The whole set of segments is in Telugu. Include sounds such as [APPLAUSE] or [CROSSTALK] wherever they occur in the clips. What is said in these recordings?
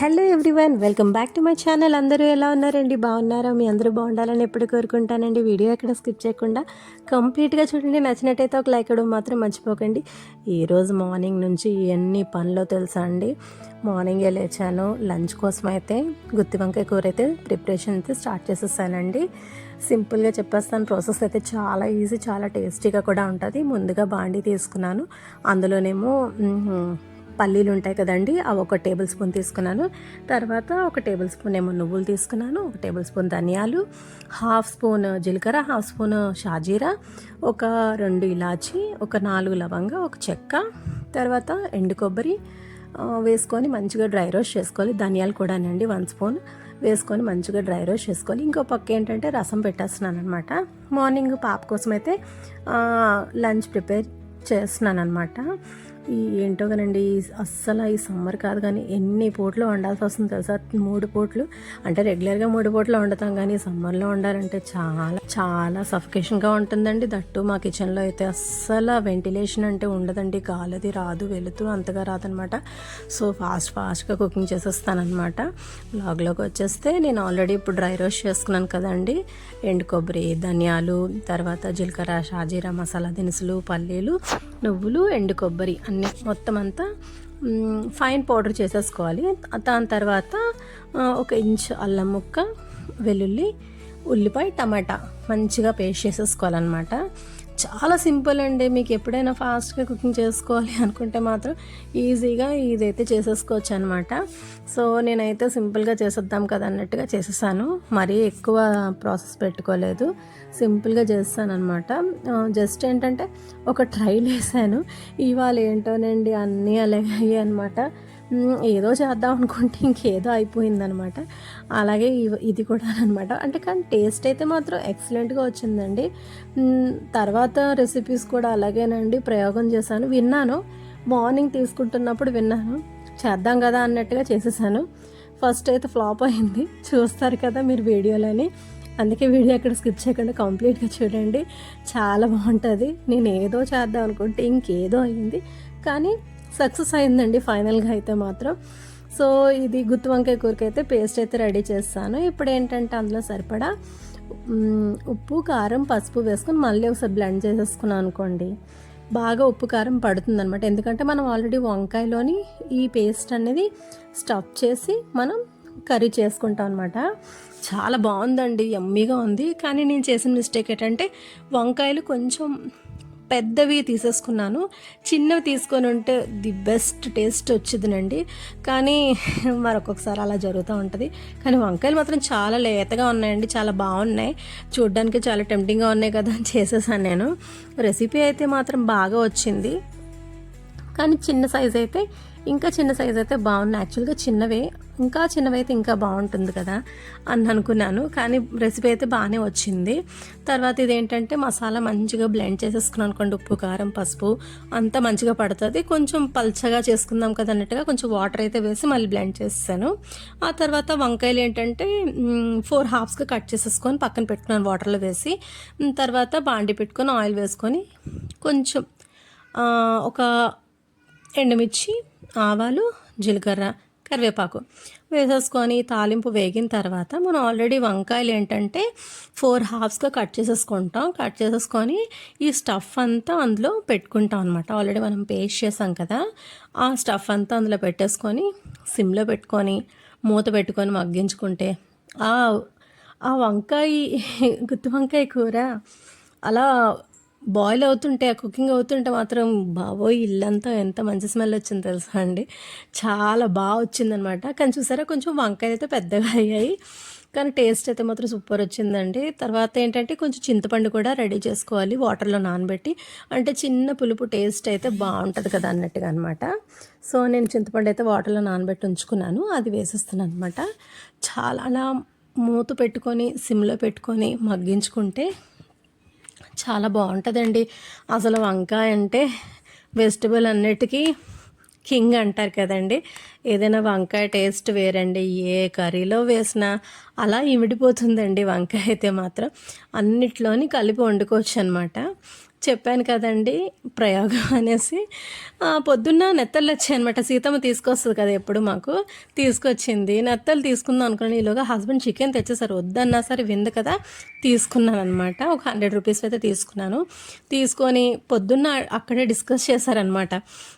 Hello everyone welcome back to my channel. అందరూ ఎలా ఉన్నారండి? బాగున్నారా? మీ అందరూ బాగుండాలని ఎప్పుడు కోరుకుంటానండి. వీడియో ఎక్కడ స్కిప్ చేయకుండా కంప్లీట్గా చూడండి. నచ్చినట్టయితే ఒక లైక్ ఇవ్వడం మాత్రం మర్చిపోకండి. ఈరోజు మార్నింగ్ నుంచి ఎన్ని పనులు తెలుసా అండి? మార్నింగే లేచాను. లంచ్ కోసం అయితే గుత్తి వంకాయ కూర అయితే ప్రిపరేషన్ అయితే స్టార్ట్ చేసేసానండి. సింపుల్గా చెప్పేస్తాను ప్రాసెస్ అయితే చాలా ఈజీ చాలా టేస్టీగా కూడా ఉంటుంది. ముందుగా బాండీ తీసుకున్నాను. అందులోనేమో పల్లీలు ఉంటాయి కదండి అవి ఒక టేబుల్ స్పూన్ తీసుకున్నాను. తర్వాత ఒక టేబుల్ స్పూన్ ఏమో నువ్వులు తీసుకున్నాను ఒక టేబుల్ స్పూన్ ధనియాలు హాఫ్ స్పూన్ జీలకర్ర హాఫ్ స్పూన్ షాజీరా ఒక రెండు ఇలాచి ఒక నాలుగు లవంగ ఒక చెక్క తర్వాత ఎండు కొబ్బరి వేసుకొని మంచిగా డ్రై రోస్ట్ చేసుకోవాలి. ధనియాలు కూడానండి వన్ స్పూన్ వేసుకొని మంచిగా డ్రై రోస్ట్ చేసుకోవాలి. ఇంకో పక్క ఏంటంటే రసం పెట్టేస్తున్నాను అనమాట మార్నింగ్ పాప కోసం అయితే లంచ్ ప్రిపేర్ చేస్తున్నాను అనమాట ఈ ఏంటో కానండి అస్సలు ఈ సమ్మర్ కాదు కానీ ఎన్ని పూట్లు వండాల్సి వస్తుంది తెలుసా? మూడు పూట్లు. అంటే రెగ్యులర్గా మూడు పూట్లు వండుతాం కానీ సమ్మర్లో వండాలంటే చాలా చాలా సఫికేషన్గా ఉంటుందండి. దట్టు మా కిచెన్లో అయితే అస్సలు వెంటిలేషన్ అంటే ఉండదండి. గాలిది రాదు వెళుతూ అంతగా రాదనమాట. సో ఫాస్ట్ ఫాస్ట్గా కుకింగ్ చేసేస్తానమాట బ్లాగ్లోకి వచ్చేస్తే నేను ఆల్రెడీ ఇప్పుడు డ్రై రోస్ట్ చేసుకున్నాను కదండి. ఎండు కొబ్బరి ధనియాలు తర్వాత జీలకర్ర షాజీరా మసాలా దినుసులు పల్లీలు నువ్వులు ఎండు కొబ్బరి అన్ని మొత్తం అంతా ఫైన్ పౌడర్ చేసేసుకోవాలి. దాని తర్వాత ఒక ఇంచ్ అల్లం ముక్క వెల్లుల్లి ఉల్లిపాయ టమాటా మంచిగా పేస్ట్ చేసేసుకోవాలన్నమాట. చాలా సింపుల్ అండి. మీకు ఎప్పుడైనా ఫాస్ట్గా కుకింగ్ చేసుకోవాలి అనుకుంటే మాత్రం ఈజీగా ఇదైతే చేసేసుకోవచ్చు అనమాట సో నేనైతే సింపుల్గా చేసేద్దాం కదా అన్నట్టుగా చేసేసాను. మరీ ఎక్కువ ప్రాసెస్ పెట్టుకోలేదు. సింపుల్గా చేస్తాను అనమాట జస్ట్ ఏంటంటే ఒక ట్రైల్ వేసాను. ఇవాళ ఏంటోనండి అన్నీ అలాగే అయ్యాయి అనమాట ఏదో చేద్దాం అనుకుంటే ఇంకేదో అయిపోయిందనమాట. అలాగే ఇది కూడా అనమాట. అంటే కానీ టేస్ట్ అయితే మాత్రం ఎక్సలెంట్గా వచ్చిందండి. తర్వాత రెసిపీస్ కూడా అలాగేనండి. ప్రయోగం చేశాను. విన్నాను. మార్నింగ్ తీసుకుంటున్నప్పుడు విన్నాను. చేద్దాం కదా అన్నట్టుగా చేసేసాను. ఫస్ట్ అయితే ఫ్లాప్ అయింది. చూస్తారు కదా మీరు వీడియోలని. అందుకే వీడియో అక్కడ స్కిప్ చేయకుండా కంప్లీట్గా చూడండి. చాలా బాగుంటుంది. నేను ఏదో చేద్దాం అనుకుంటే ఇంకేదో అయింది కానీ సక్సెస్ అయిందండి ఫైనల్గా అయితే మాత్రం. సో ఇది గుత్తి వంకాయ కూరకి అయితే పేస్ట్ అయితే రెడీ చేస్తాను. ఇప్పుడు ఏంటంటే అందులో సరిపడా ఉప్పు కారం పసుపు వేసుకొని మళ్ళీ ఒకసారి బ్లెండ్ చేసేసుకున్నాను అనుకోండి. బాగా ఉప్పు కారం పడుతుంది అనమాట ఎందుకంటే మనం ఆల్రెడీ వంకాయలోని ఈ పేస్ట్ అనేది స్టఫ్ చేసి మనం కర్రీ చేసుకుంటాం అనమాట చాలా బాగుందండి ఎమ్మీగా ఉంది. కానీ నేను చేసిన మిస్టేక్ ఏంటంటే వంకాయలు కొంచెం పెద్దవి తీసేసుకున్నాను. చిన్నవి తీసుకొని ఉంటే ది బెస్ట్ టేస్ట్ వచ్చిందండి కానీ [LAUGHS] మరొకసారి అలా జరుగుతూ ఉంటుంది. కానీ వంకాయలు మాత్రం చాలా లేతగా ఉన్నాయండి చాలా బాగున్నాయి. చూడ్డానికి చాలా టెంప్టింగ్గా ఉన్నాయి కదా అని చేసేసాను నేను. రెసిపీ అయితే మాత్రం బాగా వచ్చింది. కానీ చిన్న సైజ్ అయితే ఇంకా చిన్న సైజ్ అయితే బాగున్నాయి. యాక్చువల్గా చిన్నవే. ఇంకా చిన్నవి అయితే ఇంకా బాగుంటుంది కదా అని అనుకున్నాను. కానీ రెసిపీ అయితే బాగానే వచ్చింది. తర్వాత ఇదేంటంటే మసాలా మంచిగా బ్లెండ్ చేసేసుకున్నాను అనుకోండి. ఉప్పు కారం పసుపు అంతా మంచిగా పడుతుంది. కొంచెం పల్చగా చేసుకుందాం కదా అన్నట్టుగా కొంచెం వాటర్ అయితే వేసి మళ్ళీ బ్లెండ్ చేస్తాను ఆ తర్వాత వంకాయలు ఏంటంటే ఫోర్ హాఫ్స్గా కట్ చేసేసుకొని పక్కన పెట్టుకున్నాను వాటర్లో వేసి. తర్వాత బాండి పెట్టుకొని ఆయిల్ వేసుకొని కొంచెం ఒక ఎండుమిర్చి ఆవాలు జీలకర్ర కరివేపాకు వేసేసుకొని తాలింపు వేగిన తర్వాత మనం ఆల్రెడీ వంకాయలు ఏంటంటే ఫోర్ హాఫ్స్గా కట్ చేసేసుకుంటాం. కట్ చేసేసుకొని ఈ స్టఫ్ అంతా అందులో పెట్టుకుంటాం అనమాట ఆల్రెడీ మనం పేస్ట్ చేసాం కదా. ఆ స్టఫ్ అంతా అందులో పెట్టేసుకొని సిమ్లో పెట్టుకొని మూత పెట్టుకొని మగ్గించుకుంటే ఆ ఆ వంకాయ గుత్తి వంకాయ కూర అలా బాయిల్ అవుతుంటే ఆ కుకింగ్ అవుతుంటే మాత్రం బాబోయ్ ఇల్లంతా ఎంత మంచి స్మెల్ వచ్చింది తెలుసా అండి. చాలా బాగా వచ్చిందనమాట. కానీ చూసారా కొంచెం వంకాయలు అయితే పెద్దగా అయ్యాయి. కానీ టేస్ట్ అయితే మాత్రం సూపర్ వచ్చిందండి. తర్వాత ఏంటంటే కొంచెం చింతపండు కూడా రెడీ చేసుకోవాలి వాటర్లో నానబెట్టి. అంటే చిన్న పులుపు టేస్ట్ అయితే బాగుంటుంది కదా అన్నట్టుగా అనమాట సో నేను చింతపండు అయితే వాటర్లో నానబెట్టి ఉంచుకున్నాను. అది వేసేస్తున్నాను అనమాట చాలా అలా మూత పెట్టుకొని సిమ్లో పెట్టుకొని మగ్గించుకుంటే చాలా బాగుంటుందండి. అసలు వంకాయ అంటే వెజిటబుల్ అన్నిటికీ కింగ్ అంటారు కదండి. ఏదైనా వంకాయ టేస్ట్ వేరండి ఏ కర్రీలో వేసినా అలా ఇమిడిపోతుందండి వంకాయ అయితే మాత్రం. అన్నిట్లోని కలిపి వండుకోవచ్చు అనమాట చెప్పాను కదండి ప్రయోగం [LAUGHS] అనేసి పొద్దున్న నెత్తలు వచ్చాయి అనమాట సీతమ్మ తీసుకొస్తుంది కదా ఎప్పుడు మాకు. తీసుకొచ్చింది. నెత్తలు తీసుకుందాం అనుకున్నాను. ఈలోగా హస్బెండ్ చికెన్ తెచ్చేసారు. వద్దన్నా సరే విందు కదా తీసుకున్నాను అనమాట ఒక హండ్రెడ్ రూపీస్ అయితే తీసుకున్నాను. తీసుకొని పొద్దున్న అక్కడే డిస్కస్ చేశారనమాట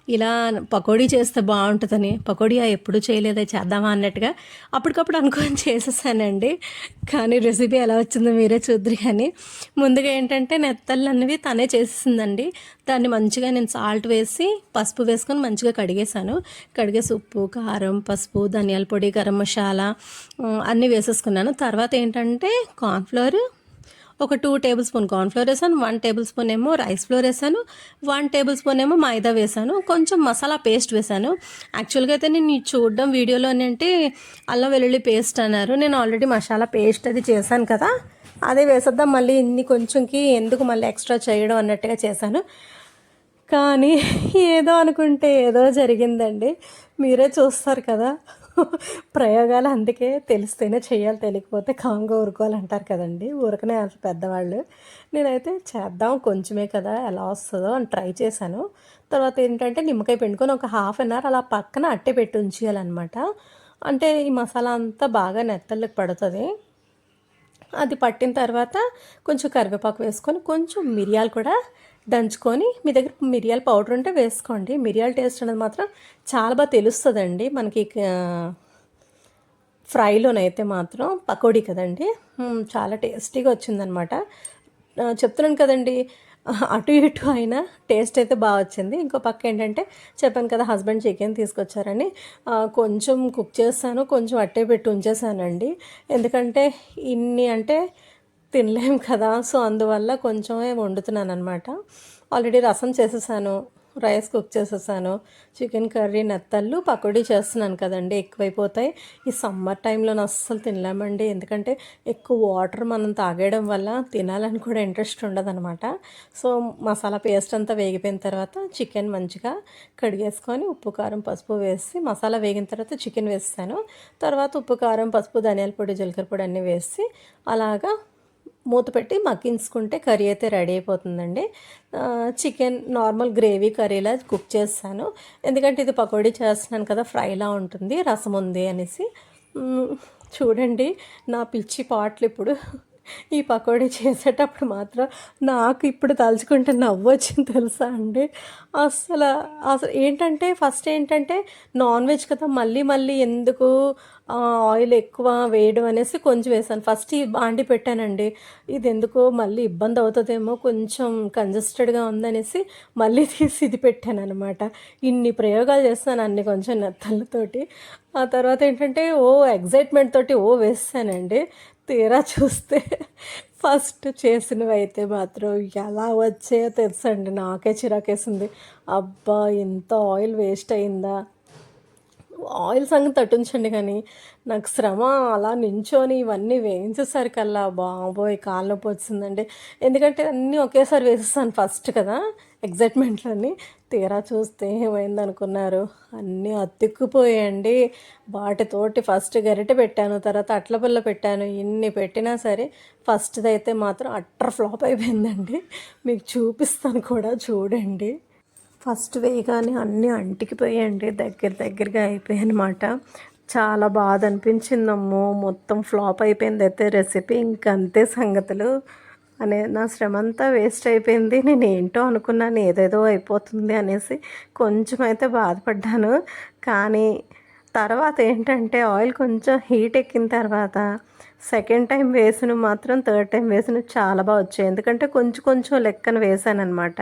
ఇలా పకోడీ చేస్తే బాగుంటుందని. పకోడీ ఎప్పుడు చేయలేదే చేద్దామా అన్నట్టుగా అప్పటికప్పుడు అనుకొని చేసేసానండి. కానీ రెసిపీ ఎలా వచ్చిందో మీరే చూద్దరు కానీ ముందుగా ఏంటంటే నెత్తళ్ళు అనేవి తనే చేసేసిందండి. దాన్ని మంచిగా నేను సాల్ట్ వేసి పసుపు వేసుకొని మంచిగా కడిగేసాను కడిగేసి ఉప్పు కారం పసుపు ధనియాల పొడి గరం మసాలా అన్నీ వేసేసుకున్నాను. తర్వాత ఏంటంటే కార్న్ఫ్లవర్ ఒక టూ టేబుల్ స్పూన్ కార్న్ఫ్లోర్ వేసాను వన్ టేబుల్ స్పూన్ ఏమో రైస్ ఫ్లోర్ వేసాను వన్ టేబుల్ స్పూన్ ఏమో మైదా వేసాను కొంచెం మసాలా పేస్ట్ వేసాను. యాక్చువల్గా అయితే నేను చూడడం వీడియోలో అంటే అల్లం వెల్లుల్లి పేస్ట్ అన్నారు. నేను ఆల్రెడీ మసాలా పేస్ట్ అది చేశాను కదా అదే వేసేద్దాం మళ్ళీ ఇన్ని కొంచెంకి ఎందుకు మళ్ళీ ఎక్స్ట్రా చేయడం అన్నట్టుగా చేశాను. కానీ ఏదో అనుకుంటే ఏదో జరిగిందండి మీరే చూస్తారు కదా. ప్రయోగాలు అందుకే తెలిస్తేనే చేయాలి తెలియకపోతే కాంగా ఊరుకోవాలంటారు కదండి. ఊరకనే అంటారు పెద్దవాళ్ళు. నేనైతే చేద్దాం కొంచెమే కదా ఎలా వస్తుందో అని ట్రై చేశాను. తర్వాత ఏంటంటే నిమ్మకాయ పిండుకొని ఒక హాఫ్ అన్ అవర్ అలా పక్కన అట్టే పెట్టి ఉంచేయాలన్నమాట. అంటే ఈ మసాలా అంతా బాగా నెత్తళ్ళకి పడుతుంది. అది పట్టిన తర్వాత కొంచెం కరివేపాకు వేసుకొని కొంచెం మిరియాలు కూడా దంచుకొని మీ దగ్గర మిరియాల పౌడర్ ఉంటే వేసుకోండి. మిరియాల టేస్ట్ అనేది మాత్రం చాలా బాగా తెలుస్తుందండి. మనకి ఫ్రైలోనైతే మాత్రం పకోడీ కదండి. చాలా టేస్టీగా వచ్చిందనమాట. చెప్తున్నాను కదండి అటు ఇటు అయినా టేస్ట్ అయితే బాగా వచ్చింది. ఇంకో పక్క ఏంటంటే చెప్పాను కదా హస్బెండ్ చికెన్ తీసుకొచ్చారని. కొంచెం కుక్ చేస్తాను కొంచెం అట్టే పెట్టి ఉంచేసానండి ఎందుకంటే ఇన్ని అంటే తినలేం కదా. సో అందువల్ల కొంచెమే వండుతున్నాను అనమాట ఆల్రెడీ రసం చేసేసాను రైస్ కుక్ చేసేసాను చికెన్ కర్రీ నెత్తళ్ళు పకోడీ చేస్తున్నాను కదండి ఎక్కువైపోతాయి. ఈ సమ్మర్ టైంలో అస్సలు తినలేమండి. ఎందుకంటే ఎక్కువ వాటర్ మనం తాగేయడం వల్ల తినాలని కూడా ఇంట్రెస్ట్ ఉండదనమాట సో మసాలా పేస్ట్ అంతా వేగిపోయిన తర్వాత చికెన్ మంచిగా కడిగేసుకొని ఉప్పు కారం పసుపు వేసి మసాలా వేగిన తర్వాత చికెన్ వేస్తాను. తర్వాత ఉప్పు కారం పసుపు ధనియాల పొడి జీలకర్ర పొడి అన్నీ వేసి అలాగా మూత పెట్టి మగ్గించుకుంటే కర్రీ అయితే రెడీ అయిపోతుందండి. చికెన్ నార్మల్ గ్రేవీ కర్రీలా కుక్ చేస్తాను. ఎందుకంటే ఇది పకోడీ చేస్తున్నాను కదా ఫ్రైలా ఉంటుంది రసం ఉంది అనేసి. చూడండి నా పిచ్చి పాటలు ఇప్పుడు. ఈ పకోడీ చేసేటప్పుడు మాత్రం నాకు ఇప్పుడు తలుచుకుంటే నవ్వు వచ్చింది తెలుసా అండి? అసలు అసలు ఏంటంటే ఫస్ట్ ఏంటంటే నాన్ వెజ్ కదా మళ్ళీ మళ్ళీ ఎందుకు ఆయిల్ ఎక్కువ వేయడం అనేసి కొంచెం వేసాను. ఫస్ట్ ఈ బాండి పెట్టానండి. ఇది ఎందుకో మళ్ళీ ఇబ్బంది అవుతుందేమో కొంచెం కంజెస్టెడ్గా ఉందనేసి మళ్ళీ తీసి ఇది పెట్టాను అనమాట ఇన్ని ప్రయోగాలు చేస్తాను అన్ని కొంచెం నెత్తలతోటి ఆ తర్వాత ఏంటంటే ఓ ఎగ్జైట్మెంట్ తోటి ఓ వేస్తానండి తీరా చూస్తే ఫస్ట్ చేసినవి అయితే మాత్రం ఎలా వచ్చాయో తెలుసండి. నాకే చిరాకేసింది. అబ్బా ఇంత ఆయిల్ వేస్ట్ అయిందా? ఆయిల్ సంగతి తట్టించండి కానీ నాకు శ్రమ అలా నించొని ఇవన్నీ వేయించేసరికల్లా బాబోయ్ కాళ్ళ నొప్పి వచ్చిందండి. ఎందుకంటే అన్నీ ఒకేసారి వేసేస్తాను ఫస్ట్ కదా ఎగ్జైట్మెంట్లన్నీ. తీరా చూస్తే ఏమైంది అనుకున్నారు అన్నీ అతుక్కుపోయాయండి. వాటితోటి ఫస్ట్ గరిటె పెట్టాను తర్వాత అట్ల పిల్ల పెట్టాను. ఇన్ని పెట్టినా సరే ఫస్ట్ది అయితే మాత్రం అట్టర్ ఫ్లాప్ అయిపోయిందండి. మీకు చూపిస్తాను కూడా చూడండి. ఫస్ట్ వేయగానే అన్నీ అంటికిపోయాయండి దగ్గర దగ్గరగా అయిపోయాయి అనమాట చాలా బాధ అనిపించిందమ్మో మొత్తం ఫ్లాప్ అయిపోయింది అయితే రెసిపీ ఇంకంతే సంగతులు. అనే నా శ్రమ అంతా వేస్ట్ అయిపోయింది నేను ఏంటో అనుకున్నాను ఏదేదో అయిపోతుంది అనేసి కొంచెం అయితే బాధపడ్డాను. కానీ తర్వాత ఏంటంటే ఆయిల్ కొంచెం హీట్ ఎక్కిన తర్వాత సెకండ్ టైం వేసిన మాత్రం థర్డ్ టైం వేసిన చాలా బాగా వచ్చాయి. ఎందుకంటే కొంచెం కొంచెం లెక్కన వేసాను అనమాట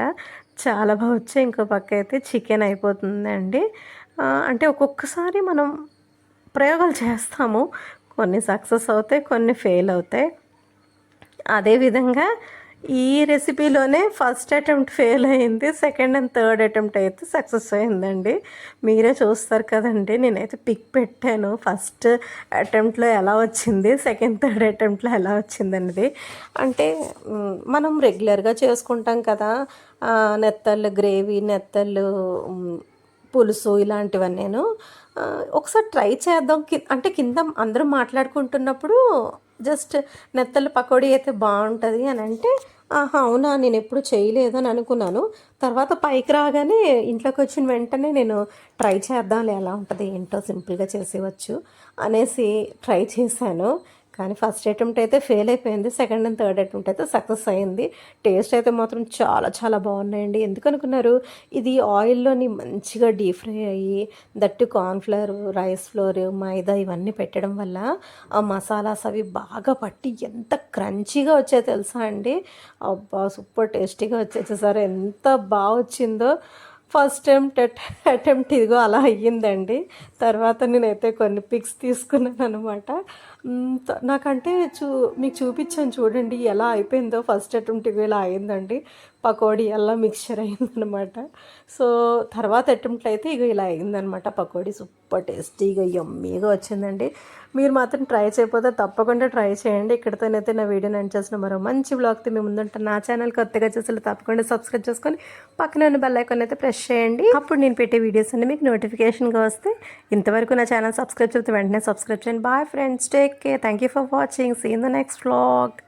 చాలా బాగా వచ్చాయి ఇంకో పక్క అయితే చికెన్ అయిపోతుందండి. అంటే ఒక్కొక్కసారి మనం ప్రయోగాలు చేస్తాము. కొన్ని సక్సెస్ అవుతాయి కొన్ని ఫెయిల్ అవుతాయి. అదేవిధంగా ఈ రెసిపీలోనే ఫస్ట్ అటెంప్ట్ ఫెయిల్ అయింది సెకండ్ అండ్ థర్డ్ అటెంప్ట్ అయితే సక్సెస్ అయిందండి. మీరే చూస్తారు కదండి నేనైతే పిక్ పెట్టాను. ఫస్ట్ అటెంప్ట్లో ఎలా వచ్చింది సెకండ్ థర్డ్ అటెంప్ట్లో ఎలా వచ్చింది అనేది అంటే మనం రెగ్యులర్గా చేసుకుంటాం కదా నెత్తళ్ళు గ్రేవీ నెత్తళ్ళు పులుసు ఇలాంటివన్నీ నేను ఒకసారి ట్రై చేద్దాం కి అంటే కింద అందరూ మాట్లాడుకుంటున్నప్పుడు జస్ట్ నెత్తలు పకోడీ అయితే బాగుంటుంది అని అంటే ఆహా అవునా నేను ఎప్పుడు చేయలేదు అని అనుకున్నాను. తర్వాత పైకి రాగానే ఇంట్లోకి వచ్చిన వెంటనే నేను ట్రై చేద్దాంలే ఎలా ఉంటుంది ఏంటో సింపుల్గా చేసేవచ్చు అనేసి ట్రై చేశాను. కానీ ఫస్ట్ అటెంప్ట్ అయితే ఫెయిల్ అయిపోయింది. సెకండ్ అండ్ థర్డ్ అటెంప్ట్ అయితే సక్సెస్ అయింది. టేస్ట్ అయితే మాత్రం చాలా చాలా బాగున్నాయండి. ఎందుకు అనుకున్నారు ఇది ఆయిల్లోని మంచిగా డీప్ ఫ్రై అయ్యి దట్టు కార్న్ఫ్లవర్ రైస్ ఫ్లోర్ మైదా ఇవన్నీ పెట్టడం వల్ల ఆ మసాలాస్ అవి బాగా పట్టి ఎంత క్రంచీగా వచ్చాయో తెలుసా అండి? అబ్బా సూపర్ టేస్టీగా వచ్చేసేసారు ఎంత బాగా వచ్చిందో. ఫస్ట్ అటెంప్ట్ అటెంప్ట్ ఇదిగో అలా అయ్యిందండి. తర్వాత నేనైతే కొన్ని పిక్స్ తీసుకున్నాను అనమాట నాకంటే చూ మీకు చూపించాను చూడండి ఎలా అయిపోయిందో ఫస్ట్ అటెంప్ట్ ఇలా అయిందండి పకోడీ అలా మిక్చర్ అయిందనమాట సో తర్వాత అటెంప్ట్ అయితే ఇక ఇలా అయిందనమాట పకోడీ సూపర్ టేస్టీగా యమ్మీగా వచ్చిందండి. మీరు మాత్రం ట్రై చేయకపోతే తప్పకుండా ట్రై చేయండి. ఇక్కడితోనైతే నా వీడియో నేను చేసిన మరో మంచి బ్లాగ్తో మేము ముందుంటాను. నా ఛానల్ కొత్తగా చూసి తప్పకుండా సబ్స్క్రైబ్ చేసుకొని పక్కన ఉన్న బెల్ ఐకాన్ అయితే ప్రెస్ చేయండి. అప్పుడు నేను పెట్టే వీడియోస్ అన్ని మీకు నోటిఫికేషన్గా వస్తే ఇంతవరకు నా ఛానల్ సబ్స్క్రైబ్ చేస్తే వెంటనే సబ్స్క్రైబ్ చేయండి. Bye friends Take care. Thank you for watching. See you in the next vlog.